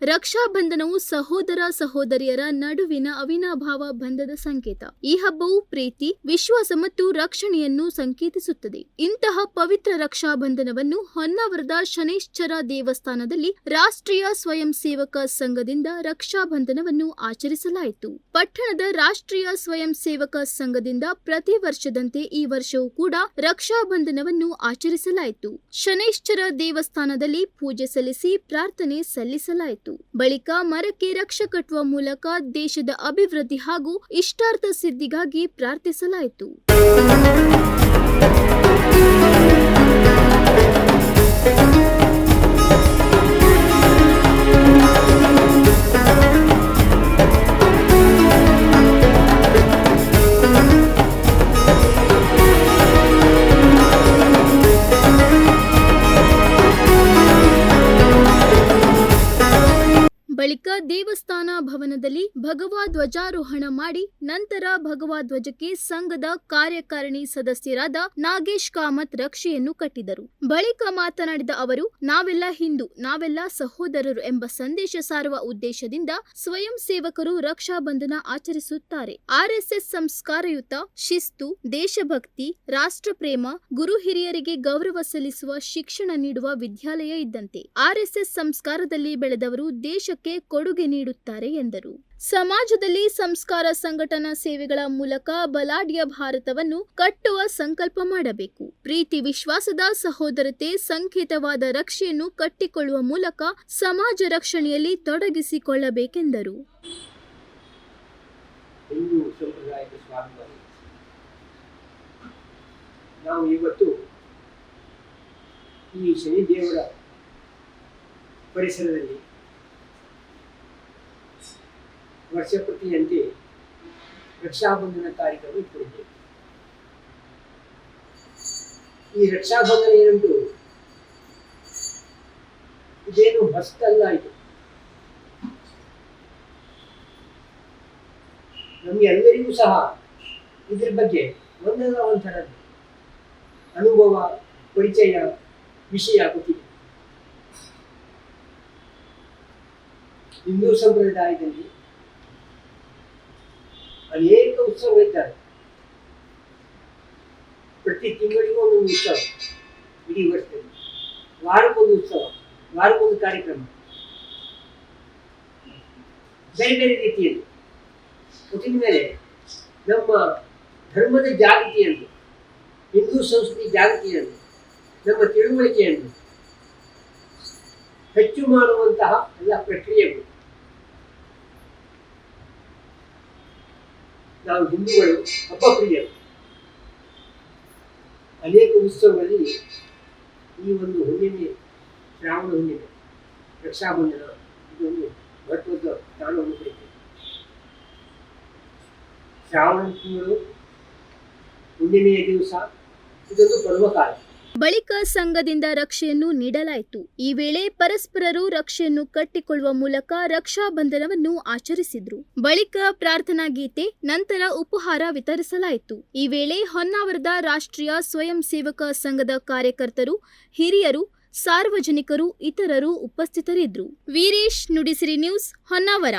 ರಕ್ಷಾ ಬಂಧನವು ಸಹೋದರ ಸಹೋದರಿಯರ ನಡುವಿನ ಅವಿನಾಭಾವ ಬಂಧದ ಸಂಕೇತ. ಈ ಹಬ್ಬವು ಪ್ರೀತಿ, ವಿಶ್ವಾಸ ಮತ್ತು ರಕ್ಷಣೆಯನ್ನು ಸಂಕೇತಿಸುತ್ತದೆ. ಇಂತಹ ಪವಿತ್ರ ರಕ್ಷಾ ಬಂಧನವನ್ನು ಹೊನ್ನಾವರದ ಶನೈಶ್ಚರ ದೇವಸ್ಥಾನದಲ್ಲಿ ರಾಷ್ಟ್ರೀಯ ಸ್ವಯಂ ಸೇವಕ ಸಂಘದಿಂದ ರಕ್ಷಾ ಬಂಧನವನ್ನು ಆಚರಿಸಲಾಯಿತು. ಪಟ್ಟಣದ ರಾಷ್ಟ್ರೀಯ ಸ್ವಯಂ ಸೇವಕ ಸಂಘದಿಂದ ಪ್ರತಿ ವರ್ಷದಂತೆ ಈ ವರ್ಷವೂ ಕೂಡ ರಕ್ಷಾ ಬಂಧನವನ್ನು ಆಚರಿಸಲಾಯಿತು. ಶನೈಶ್ಚರ ದೇವಸ್ಥಾನದಲ್ಲಿ ಪೂಜೆ ಸಲ್ಲಿಸಿ ಪ್ರಾರ್ಥನೆ ಸಲ್ಲಿಸಲಾಯಿತು. ಬಳಿಕ ಮರಕ್ಕೆ ರಕ್ಷ ಕಟ್ಟುವ ಮೂಲಕ ದೇಶದ ಅಭಿವೃದ್ಧಿ ಹಾಗೂ ಇಷ್ಟಾರ್ಥ ಸಿದ್ಧಿಗಾಗಿ ಪ್ರಾರ್ಥಿಸಲಾಯಿತು. ಬಳಿಕ ದೇವಸ್ಥಾನ ಭವನದಲ್ಲಿ ಭಗವಾ ಧ್ವಜಾರೋಹಣ ಮಾಡಿ ನಂತರ ಭಗವಾ ಧ್ವಜಕ್ಕೆ ಸಂಘದ ಕಾರ್ಯಕಾರಿಣಿ ಸದಸ್ಯರಾದ ನಾಗೇಶ್ ಕಾಮತ್ ರಕ್ಷೆಯನ್ನು ಕಟ್ಟಿದರು. ಬಳಿಕ ಮಾತನಾಡಿದ ಅವರು, ನಾವೆಲ್ಲ ಹಿಂದೂ, ನಾವೆಲ್ಲ ಸಹೋದರರು ಎಂಬ ಸಂದೇಶ ಸಾರುವ ಉದ್ದೇಶದಿಂದ ಸ್ವಯಂ ಸೇವಕರು ರಕ್ಷಾ ಬಂಧನ ಆಚರಿಸುತ್ತಾರೆ. ಆರ್ಎಸ್ಎಸ್ ಸಂಸ್ಕಾರಯುತ, ಶಿಸ್ತು, ದೇಶಭಕ್ತಿ, ರಾಷ್ಟ್ರಪ್ರೇಮ, ಗುರು ಹಿರಿಯರಿಗೆ ಗೌರವ ಸಲ್ಲಿಸುವ ಶಿಕ್ಷಣ ನೀಡುವ ವಿದ್ಯಾಲಯ ಇದ್ದಂತೆ. ಆರ್ಎಸ್ಎಸ್ ಸಂಸ್ಕಾರದಲ್ಲಿ ಬೆಳೆದವರು ದೇಶಕ್ಕೆ ಕೊಡುಗೆ ನೀಡುತ್ತಾರೆ ಎಂದರು. ಸಮಾಜದಲ್ಲಿ ಸಂಸ್ಕಾರ ಸಂಘಟನಾ ಸೇವೆಗಳ ಮೂಲಕ ಬಲಾಢ್ಯ ಭಾರತವನ್ನು ಕಟ್ಟುವ ಸಂಕಲ್ಪ ಮಾಡಬೇಕು. ಪ್ರೀತಿ ವಿಶ್ವಾಸದ ಸಹೋದರತೆ, ಸಂಕೇತವಾದ ರಕ್ಷೆಯನ್ನು ಕಟ್ಟಿಕೊಳ್ಳುವ ಮೂಲಕ ಸಮಾಜ ರಕ್ಷಣೆಯಲ್ಲಿ ತೊಡಗಿಸಿಕೊಳ್ಳಬೇಕೆಂದರು. ಇವತ್ತು ಈ ಶನಿದೇವರ ಪರಿಸರದಲ್ಲಿ ವರ್ಷ ಪ್ರತಿಯಂತೆ ರಕ್ಷಾಬಂಧನ ಕಾರ್ಯಕ್ರಮ ಇಟ್ಕೊಂಡಿದ್ದೇವೆ. ಈ ರಕ್ಷಾಬಂಧನ ಏನುಂಟು ಇದೇನು ಹೊಸ್ತಲ್ಲ ಇದು. ನಮ್ಗೆ ಎಲ್ಲರಿಗೂ ಸಹ ಇದ್ರ ಬಗ್ಗೆ ಒಂದಲ್ಲ ಒಂಥರ ಅನುಭವ, ಪರಿಚಯ, ವಿಷಯ ಗೊತ್ತಿದೆ. ಹಿಂದೂ ಸಂಪ್ರದಾಯದಲ್ಲಿ ಅನೇಕ ಉತ್ಸವಗಳಿದ್ದಾವೆ ಪ್ರತಿ ತಿಂಗಳಿಗೂ ಒಂದೊಂದು ಉತ್ಸವ ಇಡೀ ವರ್ಷದಲ್ಲಿ ವಾರಕ್ಕೊಂದು ಉತ್ಸವ ವಾರಕ್ಕೊಂದು ಕಾರ್ಯಕ್ರಮ ಬೇರೆ ಬೇರೆ ರೀತಿಯಲ್ಲಿ ಒಟ್ಟಿನ ಮೇಲೆ ನಮ್ಮ ಧರ್ಮದ ಜಾಗೃತಿಯನ್ನು ಹಿಂದೂ ಸಂಸ್ಕೃತಿ ಜಾಗೃತಿಯನ್ನು ನಮ್ಮ ತಿಳುವಳಿಕೆಯನ್ನು ಹೆಚ್ಚು ಮಾಡುವಂತಹ ಎಲ್ಲ ಪ್ರಕ್ರಿಯೆಗಳು ನಾವು ಹಿಂದೂಗಳು, ಹಬ್ಬ ಪ್ರಿಯರು ಅನೇಕ ಉತ್ಸವಗಳಲ್ಲಿ ಈ ಒಂದು ಹುಣ್ಣಿಮೆ, ಶ್ರಾವಣ ಹುಣ್ಣಿಮೆ, ರಕ್ಷಾಬಂಧನ ಇದೊಂದು ಮಹತ್ವದ ಸ್ಥಾನವನ್ನು ಪಡೆಯುತ್ತೆ. ಶ್ರಾವಣ ತಿಂಗಳು ಹುಣ್ಣಿಮೆಯ ದಿವಸ, ಇದೊಂದು ಪರ್ವಕಾಲ. ಬಳಿಕ ಸಂಘದಿಂದ ರಕ್ಷೆಯನ್ನು ನೀಡಲಾಯಿತು. ಈ ವೇಳೆ ಪರಸ್ಪರರು ರಕ್ಷೆಯನ್ನು ಕಟ್ಟಿಕೊಳ್ಳುವ ಮೂಲಕ ರಕ್ಷಾ ಬಂಧನವನ್ನು ಆಚರಿಸಿದ್ರು. ಬಳಿಕ ಪ್ರಾರ್ಥನಾ ಗೀತೆ, ನಂತರ ಉಪಹಾರ ವಿತರಿಸಲಾಯಿತು. ಈ ವೇಳೆ ಹೊನ್ನಾವರದ ರಾಷ್ಟ್ರೀಯ ಸ್ವಯಂ ಸೇವಕ ಸಂಘದ ಕಾರ್ಯಕರ್ತರು, ಹಿರಿಯರು, ಸಾರ್ವಜನಿಕರು, ಇತರರು ಉಪಸ್ಥಿತರಿದ್ದರು. ವೀರೇಶ್ ನುಡಿಸಿರಿ ನ್ಯೂಸ್, ಹೊನ್ನಾವರ.